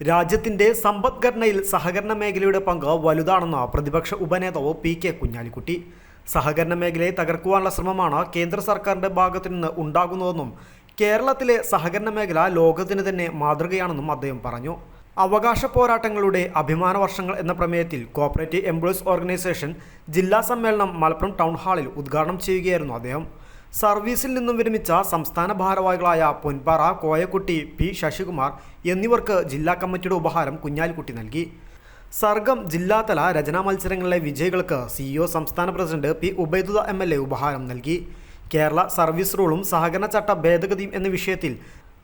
രാജ്യത്തിന്റെ സമ്പദ്ഘടനയിൽ സഹകരണ മേഖലയുടെ പങ്ക് വലുതാണെന്ന് പ്രതിപക്ഷ ഉപനേതാവ് പി കെ കുഞ്ഞാലിക്കുട്ടി. സഹകരണ മേഖലയെ തകർക്കുവാനുള്ള ശ്രമമാണ് കേന്ദ്ര സർക്കാരിന്റെ ഭാഗത്തു നിന്ന് ഉണ്ടാകുന്നതെന്നും കേരളത്തിലെ സഹകരണ മേഖല ലോകത്തിന് തന്നെ മാതൃകയാണെന്നും അദ്ദേഹം പറഞ്ഞു. അവകാശ പോരാട്ടങ്ങളുടെ അഭിമാന വർഷങ്ങൾ എന്ന പ്രമേയത്തിൽ കോപ്പറേറ്റീവ് എംപ്ലോയീസ് ഓർഗനൈസേഷൻ ജില്ലാ സമ്മേളനം മലപ്പുറം ടൗൺ ഹാളിൽ ഉദ്ഘാടനം ചെയ്യുകയായിരുന്നു അദ്ദേഹം. സർവീസിൽ നിന്നും വിരമിച്ച സംസ്ഥാന ഭാരവാഹികളായ പൊൻപാറ കോയക്കുട്ടി പി ശശികുമാർ എന്നിവർക്ക് ജില്ലാ കമ്മിറ്റിയുടെ ഉപഹാരം കുഞ്ഞാലിക്കുട്ടി നൽകി. സർഗം ജില്ലാതല രചനാ മത്സരങ്ങളിലെ വിജയികൾക്ക് സിഇഒ സംസ്ഥാന പ്രസിഡന്റ് പി ഉബൈദുദ എം ഉപഹാരം നൽകി. കേരള സർവീസ് റൂളും സഹകരണ ചട്ട ഭേദഗതിയും എന്ന വിഷയത്തിൽ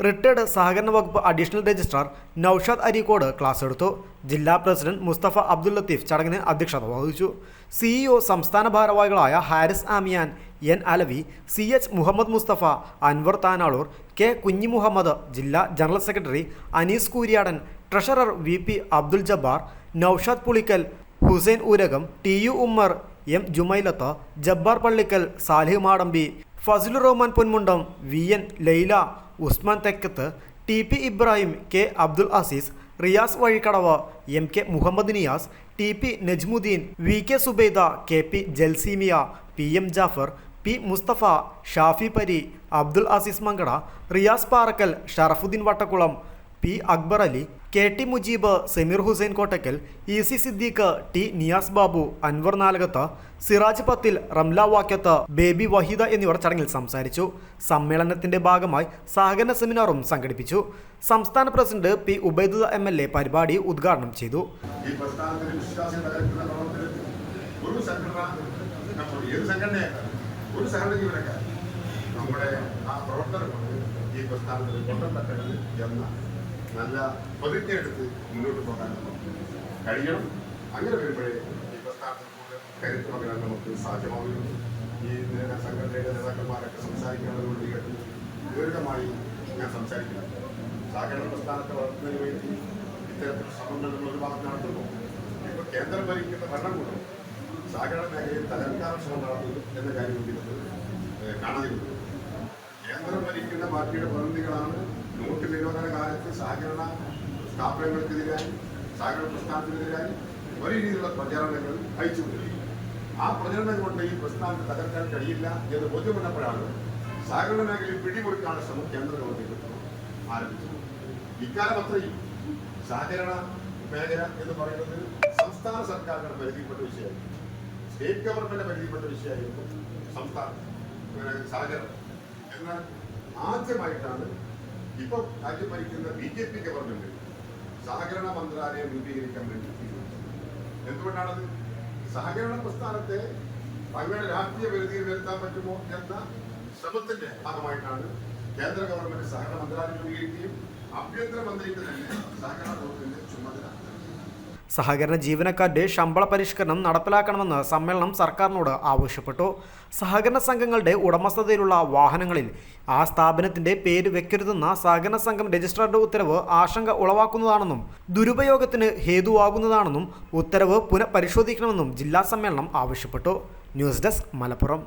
റിട്ടയർഡ് സഹകരണ വകുപ്പ് additional registrar Noushad Areekode class എടുത്തു. ജില്ലാ പ്രസിഡന്റ് മുസ്തഫ അബ്ദുൽ ലത്തീഫ് ചടങ്ങിന് അധ്യക്ഷത വഹിച്ചു. സിഇഒ സംസ്ഥാന ഭാരവാഹികളായ Haris Amiyan N Alavi C H Muhammad Musthafa Anwar Thanalur K Kunhi Muhammad ജില്ലാ general secretary Anees Kooriyadan treasurer V P Abdul Jabbar Noushad Pulikkal Hussain Oorakam T U Ummer M Jumailath Jabbar Pallikkal Salih Madambi Fazlur Rahman Ponmundam V N Laila Usman Thekkath T P Ibrahim K Abdul Azeez Riyas Vazhikkadavu M K Muhammad Niyas T P Najmuddeen V K Subaida K P Jalsimiya P M Jafar P Musthafa Shafi Pari Abdul Azeez Mankada Riyas Parakkal Sharafudheen Vattakkulam P Akbar Ali K T Mujeeb Sameer Hussain Kottakkal E C Siddique T Niyas Babu Anwar Nalakath Siraj Pathil Ramla Vakyath baby Waheeda എന്നിവർ ചടങ്ങിൽ സംസാരിച്ചു. സമ്മേളനത്തിന്റെ ഭാഗമായി സഹകരണ സെമിനാറും സംഘടിപ്പിച്ചു. സംസ്ഥാന president P Ubaidulla M L A പരിപാടി ഉദ്ഘാടനം ചെയ്തു. നമ്മുടെ ആ പ്രവർത്തനം കൊണ്ട് ഈ പ്രസ്ഥാനത്തിൽ കൊണ്ടം തട്ടരുത് എന്ന നല്ല പ്രതിജ്ഞ എടുത്ത് മുന്നോട്ട് പോകാൻ കഴിയണം. അങ്ങനെ വരുമ്പോഴേ കരുത്ത് പകരാൻ നമുക്ക് സാധ്യമാവുകയുള്ളൂ. ഈ സംഘടനയുടെ നേതാക്കന്മാരൊക്കെ സംസാരിക്കാനുള്ളത് കേട്ടു ദീർഘമായി ഞാൻ സംസാരിക്കുന്നത് സഹകരണ പ്രസ്ഥാനത്തെ വളർത്തുന്നതിന് വേണ്ടി ഇത്തരത്തിൽ ശ്രമങ്ങൾ ഒരു ഭാഗത്ത് നടത്തുന്നു ഇപ്പോൾ കേന്ദ്രം ഭരിക്കുന്ന ഭരണകൂടം സഹകരണ മേഖലയിൽ തകർക്കാൻ ശ്രമം നടത്തുന്നു എന്ന കാര്യം കൂടി നമ്മൾ കാണാതിരുന്നു കേന്ദ്രം ഭരിക്കുന്ന പാർട്ടിയുടെ പ്രതിനിധികളാണ് നോട്ട് നിരോധന കാലത്ത് സഹകരണ സ്ഥാപനങ്ങൾക്കെതിരായി സഹകരണ പ്രസ്ഥാനത്തിനെതിരായി വലിയ രീതിയിലുള്ള പ്രചാരണങ്ങൾ അയച്ചുകൊണ്ടിരിക്കുന്നത് ആ പ്രചരണം കൊണ്ട് ഈ പ്രസ്ഥാനത്തെ തകർക്കാൻ കഴിയില്ല എന്ന് ബോധ്യപ്പെട്ടപ്പോഴാണ് സഹകരണ മേഖലയിൽ പിടികൊടുക്കാനുള്ള ശ്രമം കേന്ദ്ര ഗവൺമെന്റ് ആരംഭിച്ചത്. ഇക്കാലം അത്രയും സഹകരണ മേഖല എന്ന് പറയുന്നത് സംസ്ഥാന സർക്കാരുകളുടെ പരിധിപ്പെട്ട വിഷയമായിരുന്നു. സ്റ്റേറ്റ് ഗവൺമെന്റ് പരിധിയിൽപ്പെട്ട വിഷയമായിരുന്നു സംസ്ഥാനം സഹകരണം. എന്നാൽ ആദ്യമായിട്ടാണ് ഇപ്പൊ രാജ്യം ഭരിക്കുന്ന ബി ജെ പി ഗവൺമെന്റ് സഹകരണ മന്ത്രാലയം രൂപീകരിക്കാൻ വേണ്ടി എന്തുകൊണ്ടാണത്? സഹകരണ പ്രസ്ഥാനത്തെ തങ്ങളുടെ രാഷ്ട്രീയ പരിധിയിൽ വരുത്താൻ പറ്റുമോ എന്ന ശ്രമത്തിന്റെ ഭാഗമായിട്ടാണ് കേന്ദ്ര ഗവൺമെന്റ് സഹകരണ മന്ത്രാലയം രൂപീകരിക്കുകയും ആഭ്യന്തര മന്ത്രിക്ക് തന്നെ സഹകരണ വകുപ്പിന്റെ ചുമതല സഹകരണ ജീവനക്കാരുടെ ശമ്പള പരിഷ്കരണം നടപ്പിലാക്കണമെന്ന് സമ്മേളനം സർക്കാരിനോട് ആവശ്യപ്പെട്ടു. സഹകരണ സംഘങ്ങളുടെ ഉടമസ്ഥതയിലുള്ള വാഹനങ്ങളിൽ ആ സ്ഥാപനത്തിന്റെ പേര് വെക്കരുതെന്ന സഹകരണ സംഘം രജിസ്ട്രാറുടെ ഉത്തരവ് ആശങ്ക ഉളവാക്കുന്നതാണെന്നും ദുരുപയോഗത്തിന് ഹേതുവാകുന്നതാണെന്നും ഉത്തരവ് പുനഃപരിശോധിക്കണമെന്നും ജില്ലാ സമ്മേളനം ആവശ്യപ്പെട്ടു. News desk Malappuram.